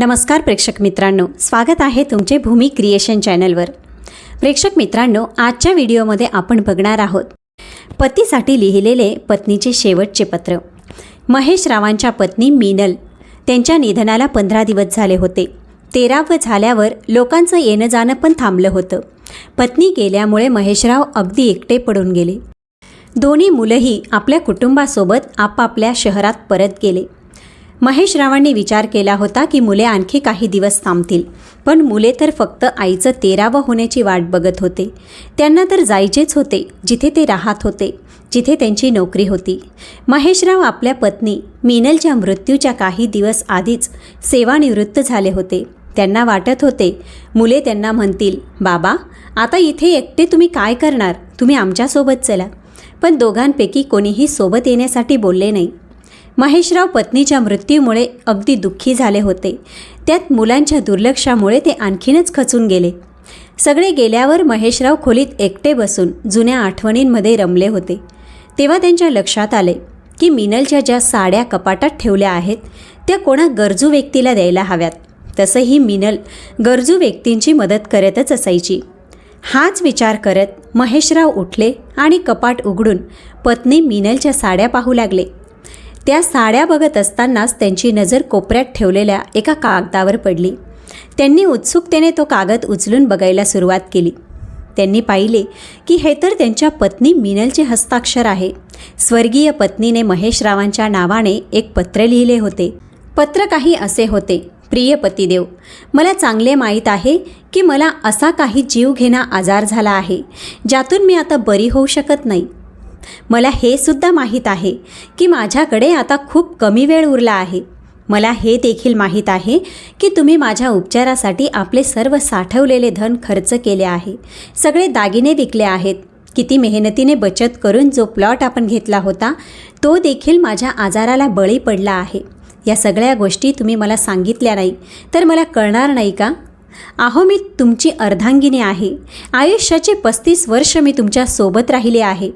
नमस्कार प्रेक्षक मित्रांनो स्वागत आहे तुमचे भूमी क्रिएशन चॅनलवर. प्रेक्षक मित्रांनो आजच्या व्हिडिओमध्ये आपण बघणार आहोत पतीसाठी लिहिलेले पत्नीचे शेवटचे पत्र. महेश रावांच्या पत्नी मीनल त्यांच्या निधनाला पंधरा दिवस झाले होते. तेरावं झाल्यावर लोकांचं येणं जाणं पण थांबलं होतं. पत्नी गेल्यामुळे महेशराव अगदी एकटे पडून गेले. दोन्ही मुलंही आपल्या कुटुंबासोबत आपापल्या शहरात परत गेले. महेश रावांनी विचार केला होता की मुले आणखी काही दिवस थांबतील. पण मुले तर फक्त आईचं तेरावं होण्याची वाट बघत होते. त्यांना तर जायचेच होते जिथे ते राहत होते जिथे त्यांची नोकरी होती. महेशराव आपल्या पत्नी मीनलच्या मृत्यूच्या काही दिवस आधीच सेवानिवृत्त झाले होते. त्यांना वाटत होते मुले त्यांना म्हणतील बाबा आता इथे एकटे तुम्ही काय करणार? तुम्ही आमच्यासोबत चला. पण दोघांपैकी कोणीही सोबत येण्यासाठी बोलले नाही. महेशराव पत्नीच्या मृत्यूमुळे अगदी दुःखी झाले होते. त्यात मुलांच्या दुर्लक्षामुळे ते आणखीनच खचून गेले. सगळे गेल्यावर महेशराव खोलीत एकटे बसून जुन्या आठवणींमध्ये रमले होते. तेव्हा त्यांच्या लक्षात आले की मिनलच्या ज्या साड्या कपाटात ठेवल्या आहेत त्या कोणा गरजू व्यक्तीला द्यायला हव्यात. तसंही मिनल गरजू व्यक्तींची मदत करतच असायची. हाच विचार करत महेशराव उठले आणि कपाट उघडून पत्नी मिनलच्या साड्या पाहू लागले. त्या साड्या बघत असतानाच त्यांची नजर कोपऱ्यात ठेवलेल्या एका कागदावर पडली. त्यांनी उत्सुकतेने तो कागद उचलून बघायला सुरुवात केली. त्यांनी पाहिले की हे तर त्यांच्या पत्नी मिनलचे हस्ताक्षर आहे. स्वर्गीय पत्नीने महेश रावांच्या नावाने एक पत्र लिहिले होते. पत्र काही असे होते प्रिय पतिदेव मला चांगले माहीत आहे की मला असा काही जीवघेणा आजार झाला आहे ज्यातून मी आता बरी होऊ शकत नाही. मला हे सुद्धा माहीत आहे की माझ्याकडे आता खूप कमी वेळ उरला आहे. मला हे देखील माहीत आहे की तुम्ही माझ्या उपचारासाठी आपले सर्व साठवलेले धन खर्च केले आहे. सगळे दागिने विकले आहेत. किती मेहनतीने बचत करून जो प्लॉट आपण घेतला होता तो देखील माझ्या आजाराला बळी पडला आहे. या सगळ्या गोष्टी तुम्ही मला सांगितल्या नाही तर मला कळणार नाही का? अहो मी तुमची अर्धांगिनी आहे. आयुष्याचे पस्तीस वर्ष मी तुमच्यासोबत राहिले आहे.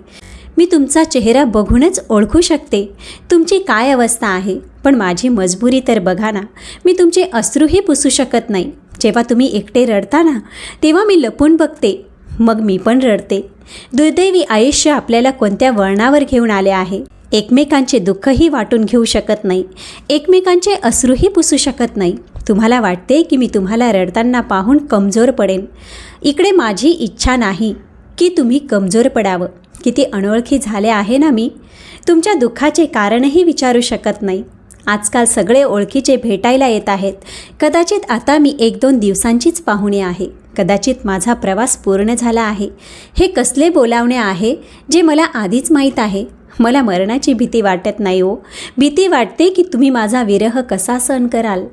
मी तुमचा चेहरा बघूनच ओळखू शकते. तुमची काय अवस्था आहे? पण माझी मजबुरी तर बघा ना. मी तुमचे अश्रूही पुसू शकत नाही. जेव्हा तुम्ही एकटे रडता ना तेव्हा मी लपून बघते. मग मी पण रडते. दुर्दैवी आयुष्य आपल्याला कोणत्या वळणावर घेऊन आले आहे? एकमेकांचे दुःखही वाटून घेऊ शकत नाही. एकमेकांचे अश्रूही पुसू शकत नाही. तुम्हाला वाटते की मी तुम्हाला रडताना पाहून कमजोर पडेन. इकडे माझी इच्छा नाही की तुम्ही कमजोर पडावं. किती अनोळखी झाले आहे ना मी? तुमच्या दुःखाचे कारणही विचारू शकत नाही. आजकाल सगळे ओळखीचे भेटायला येत आहेत. कदाचित आता मी एक दोन दिवसांचीच पाहुणे आहे. कदाचित माझा प्रवास पूर्ण झाला आहे. हे कसले बोलावणे आहे जे मला आधीच माहीत आहे? मला मरणाची भीती वाटत नाही हो. भीती वाटते की तुम्ही माझा विरह कसा सहन कराल?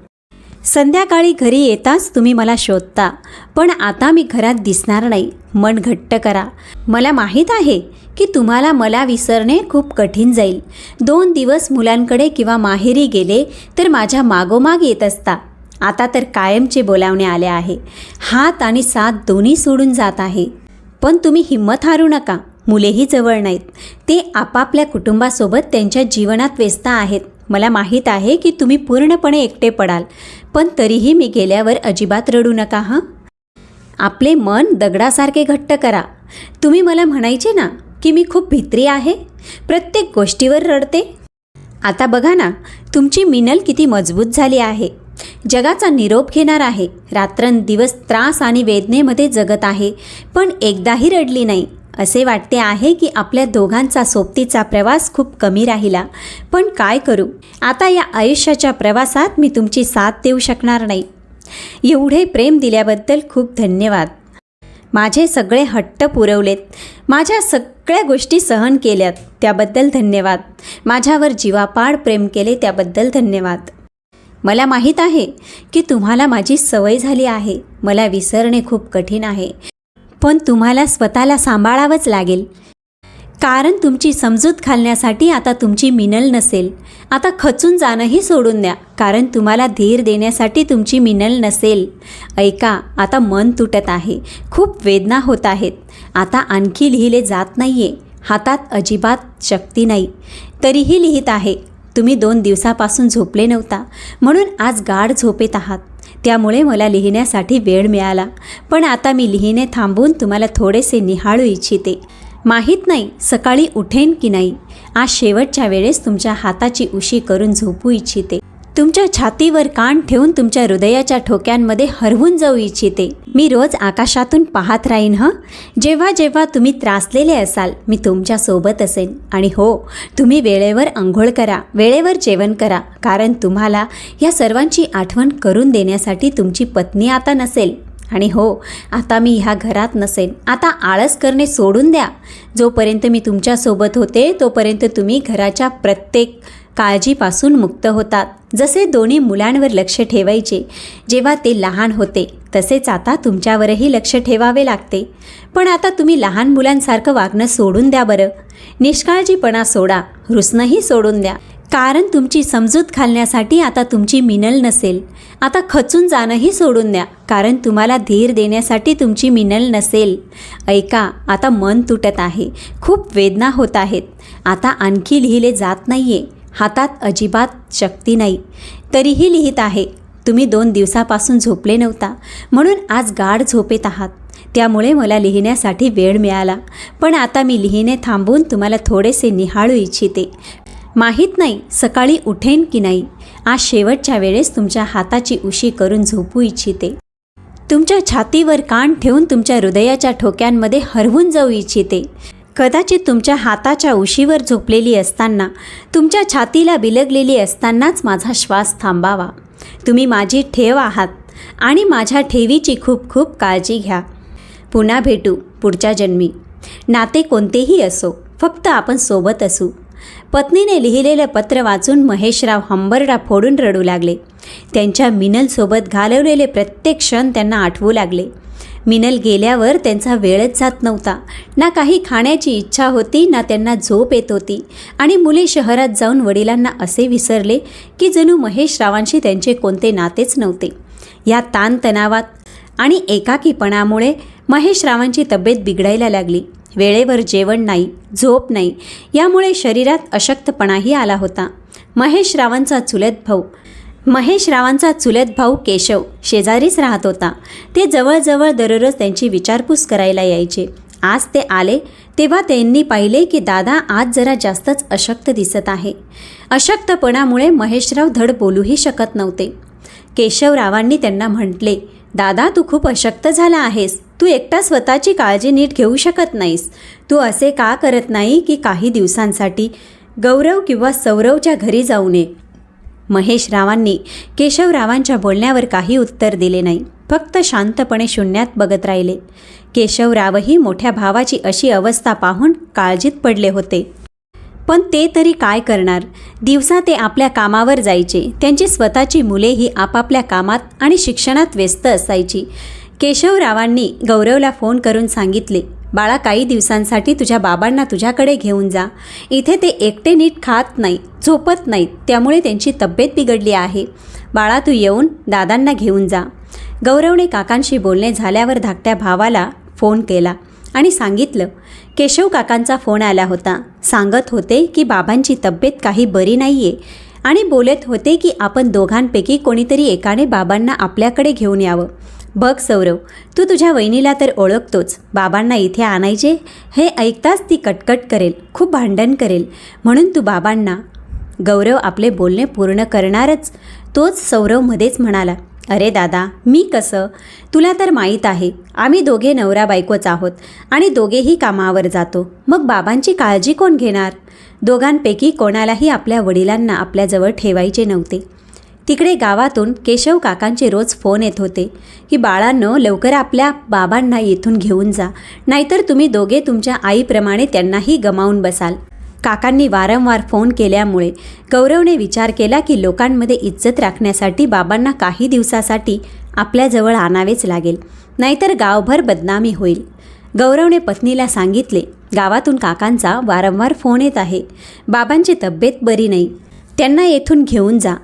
संध्याकाळी घरी येताच तुम्ही मला शोधता. पण आता मी घरात दिसणार नाही. मन घट्ट करा. मला माहीत आहे की तुम्हाला मला विसरणे खूप कठीण जाईल. दोन दिवस मुलांकडे किंवा माहेरी गेले तर माझ्या मागोमाग येत असता. आता तर कायमचे बोलावणे आले आहे. हात आणि साथ दोन्ही सोडून जात आहे. पण तुम्ही हिंमत हारू नका. मुलेही जवळ नाहीत. ते आपापल्या कुटुंबासोबत त्यांच्या जीवनात व्यस्त आहेत. मला माहीत आहे की तुम्ही पूर्णपणे एकटे पडाल. पण तरीही मी गेल्यावर अजिबात रडू नका हां? आपले मन दगडासारखे घट्ट करा. तुम्ही मला म्हणायचे ना की मी खूप भित्री आहे? प्रत्येक गोष्टीवर रडते? आता बघा ना तुमची मिनल किती मजबूत झाली आहे. जगाचा निरोप घेणार आहे. रात्रंदिवस त्रास आणि वेदनेमध्ये जगत आहे पण एकदाही रडली नाही. असे वाटते आहे की आपल्या दोघांचा सोबतीचा प्रवास खूप कमी राहिला. पण काय करू? आता या आयुष्याच्या प्रवासात मी तुमची साथ देऊ शकणार नाही. एवढे प्रेम दिल्याबद्दल खूप धन्यवाद. माझे सगळे हट्ट पुरवलेत. माझ्या सगळ्या गोष्टी सहन केल्यात. त्याबद्दल धन्यवाद. माझ्यावर जीवापाड प्रेम केले त्याबद्दल धन्यवाद. मला माहीत आहे की तुम्हाला माझी सवय झाली आहे. मला विसरणे खूप कठीण आहे. पण तुम्हाला स्वतःला सांभाळावंच लागेल. कारण तुमची समजूत घालण्यासाठी आता तुमची मिनल नसेल. आता खचून जाणंही सोडून द्या. कारण तुम्हाला धीर देण्यासाठी तुमची मिनल नसेल. ऐका आता मन तुटत आहे. खूप वेदना होत आहेत. आता आणखी लिहिले जात नाही आहे हातात अजिबात शक्ती नाही. तरीही लिहित आहे तुम्ही दोन दिवसापासून झोपले नव्हता. म्हणून आज गाढ झोपेत आहात. त्यामुळे मला लिहिण्यासाठी वेळ मिळाला. पण आता मी लिहिणे थांबून तुम्हाला थोडेसे निहाळू इच्छिते. माहीत नाही सकाळी उठेन की नाही. आज शेवटच्या वेळेस तुमच्या हाताची उशी करून झोपू इच्छिते. तुमच्या छातीवर कान ठेवून तुमच्या हृदयाच्या ठोक्यांमध्ये हरवून जाऊ इच्छिते. मी रोज आकाशातून पाहत राहीन हं? जेव्हा जेव्हा तुम्ही त्रासलेले असाल मी तुमच्यासोबत असेन. आणि हो तुम्ही वेळेवर आंघोळ करा वेळेवर जेवण करा. कारण तुम्हाला या सर्वांची आठवण करून देण्यासाठी तुमची पत्नी आता नसेल. आणि हो आता मी ह्या घरात नसेन. आता आळस करणे सोडून द्या. जोपर्यंत मी तुमच्यासोबत होते तोपर्यंत तुम्ही घराच्या प्रत्येक काळजीपासून मुक्त होतात. जसे दोन्ही मुलांवर लक्ष ठेवायचे जेव्हा ते लहान होते तसेच आता तुमच्यावरही लक्ष ठेवावे लागते. पण आता तुम्ही लहान मुलांसारखं वागणं सोडून द्या बरं. निष्काळजीपणा सोडा रुसणंही सोडून द्या. कारण तुमची समजूत घालण्यासाठी आता तुमची मिनल नसेल. आता खचून जाणंही सोडून द्या. कारण तुम्हाला धीर देण्यासाठी तुमची मिनल नसेल. ऐका आता मन तुटत आहे. खूप वेदना होत आहेत. आता आणखी लिहिले जात नाही आहे हातात अजिबात शक्ती नाही. तरीही लिहित आहे तुम्ही दोन दिवसापासून झोपले नव्हता. म्हणून आज गाढ झोपेत आहात. त्यामुळे मला लिहिण्यासाठी वेळ मिळाला. पण आता मी लिहिणे थांबून तुम्हाला थोडेसे निहाळू इच्छिते. माहीत नाही सकाळी उठेन की नाही. आज शेवटच्या वेळेस तुमच्या हाताची उशी करून झोपू इच्छिते. तुमच्या छातीवर कान ठेवून तुमच्या हृदयाच्या ठोक्यांमध्ये हरवून जाऊ इच्छिते. कदाचित तुमच्या हाताच्या उशीवर झोपलेली असताना तुमच्या छातीला बिलगलेली असतानाच माझा श्वास थांबावा. तुम्ही माझी ठेव आहात आणि माझ्या ठेवीची खूप खूप काळजी घ्या. पुन्हा भेटू पुढच्या जन्मी. नाते कोणतेही असो फक्त आपण सोबत असू. पत्नीने लिहिलेलं पत्र वाचून महेशराव हंबरडा फोडून रडू लागले. त्यांच्या मिनलसोबत घालवलेले प्रत्येक क्षण त्यांना आठवू लागले. मिनल गेल्यावर त्यांचा वेळच जात नव्हता. ना काही खाण्याची इच्छा होती ना त्यांना झोप येत होती. आणि मुले शहरात जाऊन वडिलांना असे विसरले की जणू महेशरावांशी त्यांचे कोणते नातेच नव्हते. या ताणतणावात आणि एकाकीपणामुळे महेशरावांची तब्येत बिघडायला लागली. वेळेवर जेवण नाही झोप नाही यामुळे शरीरात अशक्तपणाही आला होता. महेशरावांचा चुलत भाऊ. महेशरावांचा चुलत भाऊ केशव शेजारीच राहत होता. ते जवळजवळ दररोज त्यांची विचारपूस करायला यायचे. आज ते आले तेव्हा त्यांनी पाहिले की दादा आज जरा जास्तच अशक्त दिसत आहे. अशक्तपणामुळे महेशराव धड बोलूही शकत नव्हते. केशवरावांनी त्यांना म्हटले दादा तू खूप अशक्त झाला आहेस. तू एकटा स्वतःची काळजी नीट घेऊ शकत नाहीस. तू असे का करत नाही की काही दिवसांसाठी? गौरव किंवा सौरवच्या घरी जाऊ नये. महेशरावांनी केशवरावांच्या बोलण्यावर काही उत्तर दिले नाही. फक्त शांतपणे शून्यात बघत राहिले. केशवरावही मोठ्या भावाची अशी अवस्था पाहून काळजीत पडले होते. पण ते तरी काय करणार? दिवसा ते आपल्या कामावर जायचे. त्यांची स्वतःची मुलेही आपापल्या कामात आणि शिक्षणात व्यस्त असायची. केशवरावांनी गौरवला फोन करून सांगितले बाळा काही दिवसांसाठी तुझ्या बाबांना तुझ्याकडे घेऊन जा. इथे ते एकटे नीट खात नाही झोपत नाहीत त्यामुळे त्यांची तब्येत बिघडली आहे. बाळा तू येऊन दादांना घेऊन जा. गौरवने काकांशी बोलणे झाल्यावर धाकट्या भावाला फोन केला आणि सांगितलं केशव काकांचा फोन आला होता. सांगत होते की बाबांची तब्येत काही बरी नाही आहे आणि बोलत होते की आपण दोघांपैकी कोणीतरी एकाने बाबांना आपल्याकडे घेऊन यावं. बघ सौरव तू तुझ्या वहिनीला तर ओळखतोच. बाबांना इथे आणायचे? हे ऐकताच ती कटकट करेल खूप भांडण करेल. म्हणून तू बाबांना गौरव आपले बोलणे पूर्ण करणारच. तोच सौरवमध्येच म्हणाला अरे दादा मी कसं? तुला तर माहीत आहे आम्ही दोघे नवरा बायकोच आहोत आणि दोघेही कामावर जातो. मग बाबांची काळजी कोण घेणार? दोघांपैकी कोणालाही आपल्या वडिलांना आपल्याजवळ ठेवायचे नव्हते. तिकडे गावातून केशव काकांचे रोज फोन येत होते की बाळांनो लवकर आपल्या बाबांना येथून घेऊन जा नाहीतर तुम्ही दोघे तुमच्या आईप्रमाणे त्यांनाही गमावून बसाल. काकांनी वारंवार फोन केल्यामुळे गौरवने विचार केला की लोकांमध्ये इज्जत राखण्यासाठी बाबांना काही दिवसासाठी आपल्याजवळ आणावेच लागेल नाहीतर गावभर बदनामी होईल. गौरवने पत्नीला सांगितले गावातून काकांचा वारंवार फोन येत आहे. बाबांची तब्येत बरी नाही. त्यांना येथून घेऊन जा.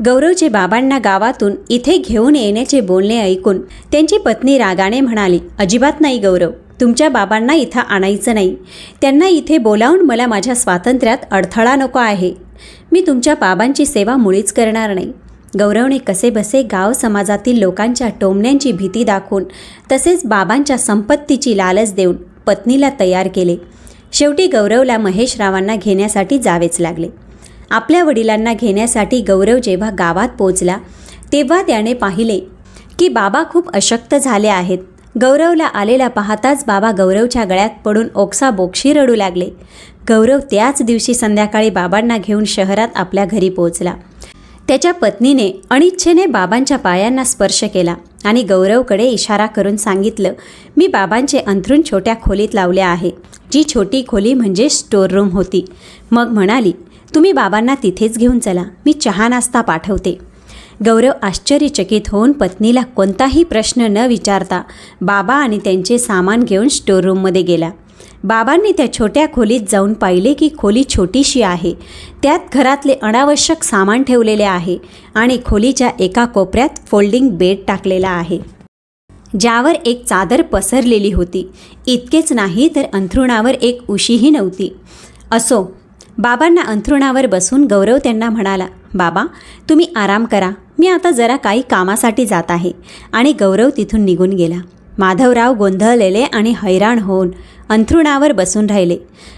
गौरवचे बाबांना गावातून इथे घेऊन येण्याचे बोलणे ऐकून त्यांची पत्नी रागाने म्हणाली अजिबात नाही गौरव तुमच्या बाबांना इथं आणायचं नाही. त्यांना इथे बोलावून मला माझ्या स्वातंत्र्यात अडथळा नको आहे. मी तुमच्या बाबांची सेवा मुळीच करणार नाही. गौरवने कसेबसे गाव समाजातील लोकांच्या टोमण्यांची भीती दाखवून तसेच बाबांच्या संपत्तीची लालच देऊन पत्नीला तयार केले. शेवटी गौरवला महेशरावांना घेण्यासाठी जावेच लागले. आपल्या वडिलांना घेण्यासाठी गौरव जेव्हा गावात पोचला तेव्हा त्याने पाहिले की बाबा खूप अशक्त झाले आहेत. गौरवला आलेला पाहताच बाबा गौरवच्या गळ्यात पडून ओक्साबोक्षी रडू लागले. गौरव त्याच दिवशी संध्याकाळी बाबांना घेऊन शहरात आपल्या घरी पोहोचला त्याच्या पत्नीने अनिच्छेने बाबांच्या पायांना स्पर्श केला आणि गौरवकडे इशारा करून सांगितलं मी बाबांचे अंथरूण छोट्या खोलीत लावले आहे. जी छोटी खोली म्हणजे स्टोर रूम होती. मग म्हणाली तुम्ही बाबांना तिथेच घेऊन चला. मी चहा नाश्ता पाठवते. गौरव आश्चर्यचकित होऊन पत्नीला कोणताही प्रश्न न विचारता बाबा आणि त्यांचे सामान घेऊन स्टोर रूममध्ये गेला. बाबांनी त्या छोट्या खोलीत जाऊन पाहिले की खोली छोटीशी आहे. त्यात घरातले अनावश्यक सामान ठेवलेले आहे आणि खोलीच्या एका कोपऱ्यात फोल्डिंग बेड टाकलेला आहे. ज्यावर एक चादर पसरलेली होती. इतकेच नाही तर अंथरुणावर एक उशीही नव्हती. असो बाबांना अंथरुणावर बसून गौरव त्यांना म्हणाला बाबा तुम्ही आराम करा. मी आता जरा काही कामासाठी जात आहे. आणि गौरव तिथून निघून गेला. माधवराव गोंधळलेले आणि हैराण होऊन अंथरुणावर बसून राहिले.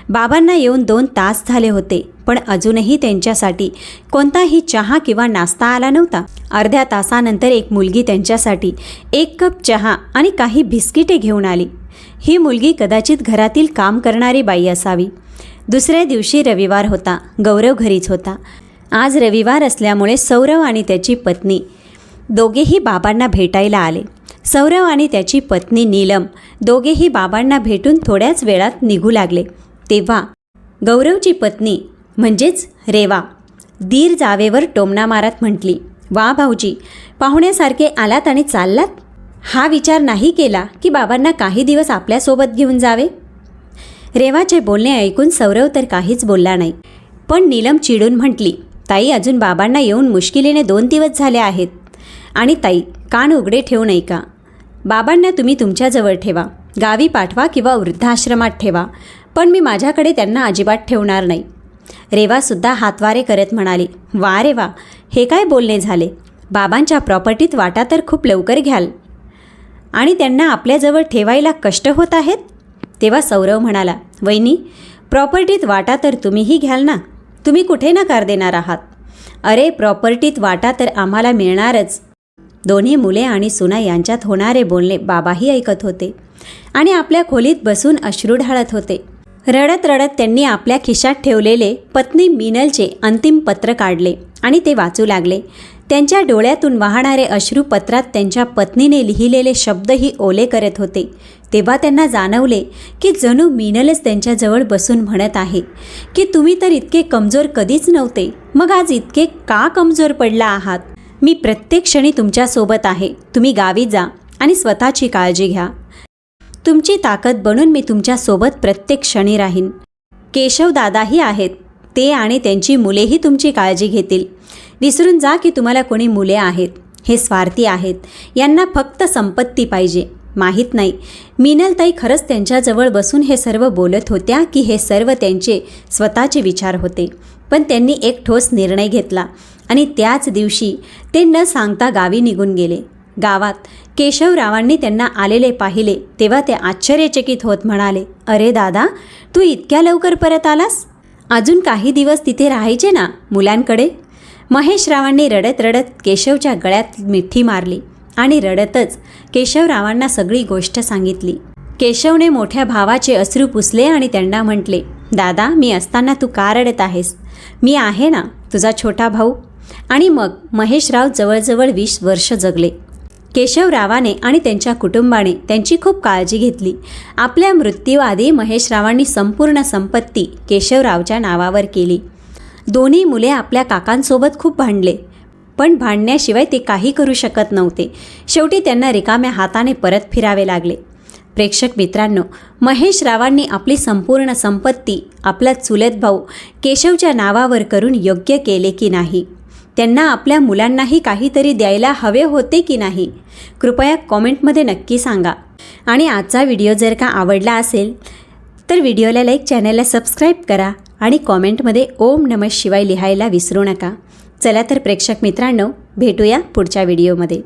बाबांना येऊन दोन तास झाले होते पण अजूनही त्यांच्यासाठी कोणताही चहा किंवा नाश्ता आला नव्हता. अर्ध्या तासानंतर एक मुलगी त्यांच्यासाठी एक कप चहा आणि काही बिस्किटे घेऊन आली. ही मुलगी कदाचित घरातील काम करणारी बाई असावी. दुसऱ्या दिवशी रविवार होता. गौरव घरीच होता. आज रविवार असल्यामुळे सौरव आणि त्याची पत्नी दोघेही बाबांना भेटायला आले. सौरव आणि त्याची पत्नी नीलम दोघेही बाबांना भेटून थोड्याच वेळात निघू लागले. तेव्हा गौरवची पत्नी म्हणजेच रेवा दीर जावेवर टोमणा मारत म्हटली वा भाऊजी पाहुण्यासारखे आलात आणि चाललात? हा विचार नाही केला की बाबांना काही दिवस आपल्यासोबत घेऊन जावे? रेवाचे बोलणे ऐकून सौरव तर काहीच बोलला नाही. पण नीलम चिडून म्हटली ताई अजून बाबांना येऊन मुश्किलीने दोन दिवस झाले आहेत. आणि ताई कान उघडे ठेवू नये का बाबांना तुम्ही तुमच्याजवळ ठेवा. गावी पाठवा किंवा वृद्धाश्रमात ठेवा. पण मी माझ्याकडे त्यांना अजिबात ठेवणार नाही. रेवासुद्धा हातवारे करत म्हणाली वा रे वा हे काय बोलणे झाले? बाबांच्या प्रॉपर्टीत वाटा तर खूप लवकर घ्याल. आणि त्यांना आपल्याजवळ ठेवायला कष्ट होत आहेत? तेव्हा सौरव म्हणाला वहिनी प्रॉपर्टीत वाटा तर तुम्हीही घ्याल ना? तुम्ही कुठे नकार देणार आहात? अरे प्रॉपर्टीत वाटा तर आम्हाला मिळणारच. दोन्ही मुले आणि सुना यांच्यात होणारे बोलणे बाबाही ऐकत होते आणि आपल्या खोलीत बसून अश्रू ढाळत होते. रडत रडत त्यांनी आपल्या खिशात ठेवलेले पत्नी मिनलचे अंतिम पत्र काढले आणि ते वाचू लागले. त्यांच्या डोळ्यातून वाहणारे अश्रू पत्रात त्यांच्या पत्नीने लिहिलेले शब्दही ओले करत होते. तेव्हा त्यांना जाणवले की जणू मीनलच त्यांच्याजवळ बसून म्हणत आहे की तुम्ही तर इतके कमजोर कधीच नव्हते. मग आज इतके का कमजोर पडला आहात? मी प्रत्येक क्षणी तुमच्यासोबत आहे. तुम्ही गावी जा आणि स्वतःची काळजी घ्या. तुमची ताकद बनून मी तुमच्यासोबत प्रत्येक क्षणी राहीन. केशव दादाही आहेत. ते आणि त्यांची मुलेही तुमची काळजी घेतील. विसरून जा की तुम्हाला कोणी मुले आहेत. हे स्वार्थी आहेत. यांना फक्त संपत्ती पाहिजे. माहीत नाही. मिनलताई खरंच त्यांच्याजवळ बसून हे सर्व बोलत होत्या की हे सर्व त्यांचे स्वतःचे विचार होते. पण त्यांनी एक ठोस निर्णय घेतला आणि त्याच दिवशी ते न सांगता गावी निघून गेले. गावात केशवरावांनी त्यांना आलेले पाहिले तेव्हा ते आश्चर्यचकित होत म्हणाले अरे दादा तू इतक्या लवकर परत आलास? अजून काही दिवस तिथे राहायचे ना मुलांकडे? महेशरावांनी रडत रडत केशवच्या गळ्यात मिठी मारली आणि रडतच केशवरावांना सगळी गोष्ट सांगितली. केशवने मोठ्या भावाचे अश्रू पुसले आणि त्यांना म्हटले दादा मी असताना तू का रडत आहेस? मी आहे ना तुझा छोटा भाऊ. आणि मग महेशराव जवळजवळ वीस वर्ष जगले. केशवरावाने आणि त्यांच्या कुटुंबाने त्यांची खूप काळजी घेतली. आपल्या मृत्यूआधी महेशरावांनी संपूर्ण संपत्ती केशवरावच्या नावावर केली. दोन्ही मुले आपल्या काकांसोबत खूप भांडले. पण भांडण्याशिवाय ते काही करू शकत नव्हते. शेवटी त्यांना रिकाम्या हाताने परत फिरावे लागले. प्रेक्षक मित्रांनो महेश रावांनी आपली संपूर्ण संपत्ती आपला चुलत भाऊ केशवच्या नावावर करून योग्य केले की नाही? त्यांना आपल्या मुलांनाही काहीतरी द्यायला हवे होते की नाही? कृपया कॉमेंटमध्ये नक्की सांगा. आणि आजचा व्हिडिओ जर का आवडला असेल तर व्हिडिओला लाईक चॅनलला सबस्क्राईब करा. आणि कॉमेंटमध्ये ओम नम शिवाय लिहायला विसरू नका. चला तर प्रेक्षक मित्रांनो भेटूया पुढच्या व्हिडिओमध्ये.